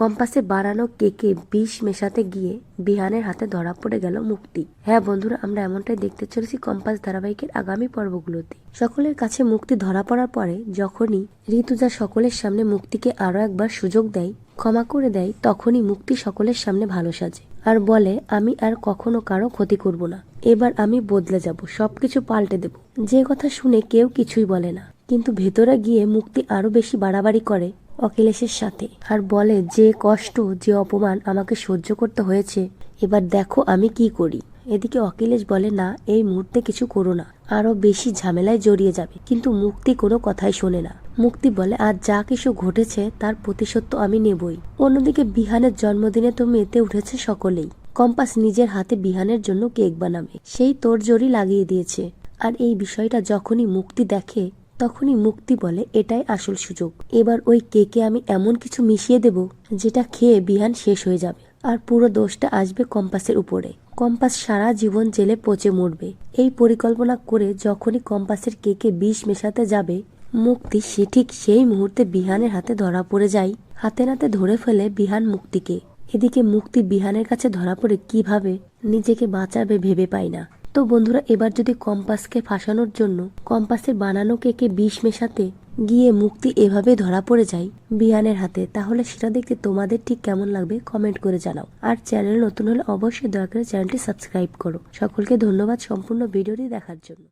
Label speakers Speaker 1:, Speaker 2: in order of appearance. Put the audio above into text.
Speaker 1: কম্পাসে বানানো কেকে বিষ মেশাতে গিয়ে বিহানের হাতে ধরা পড়ে গেল মুক্তি। হ্যাঁ বন্ধুরা, আমরা এমনটাই দেখতে চলেছি কম্পাস ধারাবাহিকের আগামী পর্বগুলোতে। সকলের কাছে মুক্তি ধরা পড়ার পরে যখনই ঋতুজা সকলের সামনে মুক্তিকে আরও একবার সুযোগ দেয়, ক্ষমা করে দেয়, তখনই মুক্তি সকলের সামনে ভালো সাজে। আর বলে, আমি আর কখনো কারও ক্ষতি করব না। এবার আমি বদলে যাব, সবকিছু পাল্টে দেব। যে কথা শুনে কেউ কিছুই বলে না। কিন্তু ভেতরে গিয়ে মুক্তি আরও বেশি বাড়াবাড়ি করে অখিলেশের সাথে। আর বলে, যে কষ্ট, যে অপমান আমাকে সহ্য করতে হয়েছে, এবার দেখো আমি কি করি। এদিকে অখিলেশ বলে, না, এই মুহূর্তে কিছু করো না। আরও বেশি ঝামেলায় জড়িয়ে যাবে। কিন্তু মুক্তি কোনো কথাই শোনে না। মুক্তি বলে আর যা কিছু ঘটেছে, তার প্রতিশোধ তো আমি নেবই। অন্যদিকে বিহানের জন্মদিনে তো মেতে উঠেছে সকলেই। কম্পাস নিজের হাতে বিহানের জন্য কেক বানাবে। সেই তোড়জোড়ি লাগিয়ে দিয়েছে। আর এই বিষয়টা যখনই মুক্তি দেখে তখনই মুক্তি বলে, এটাই আসল সুযোগ। এবার ওই কেকে আমি এমন কিছু মিশিয়ে দেব, যেটা খেয়ে বিহান শেষ হয়ে যাবে। আর পুরো দোষটা আসবে কম্পাসের উপরে। কম্পাস সারা জীবন জেলে পচে মরবে। এই পরিকল্পনা করে যখনই কম্পাসের কেকে বিষ মেশাতে যাবে, মুক্তি সে ঠিক সেই মুহূর্তে বিহানের হাতে ধরা পড়ে যায়। হাতে নাতে ধরে ফেলে বিহান মুক্তিকে। এদিকে মুক্তি বিহানের কাছে ধরা পড়ে কীভাবে, নিজেকে বাঁচাবে ভেবে পায় না। তো বন্ধুরা, এবার যদি কম্পাসকে ফাঁসানোর জন্য কম্পাসের বানানো কেকে বিষ মেশাতে গিয়ে মুক্তি এভাবে ধরা পড়ে যায় বিহানের হাতে, তাহলে সেটা দেখতে তোমাদের ঠিক কেমন লাগবে কমেন্ট করে জানাও। আর চ্যানেল নতুন হলে অবশ্যই দয়া করে চ্যানেলটি সাবস্ক্রাইব করো। সকলকে ধন্যবাদ সম্পূর্ণ ভিডিওটি দেখার জন্য।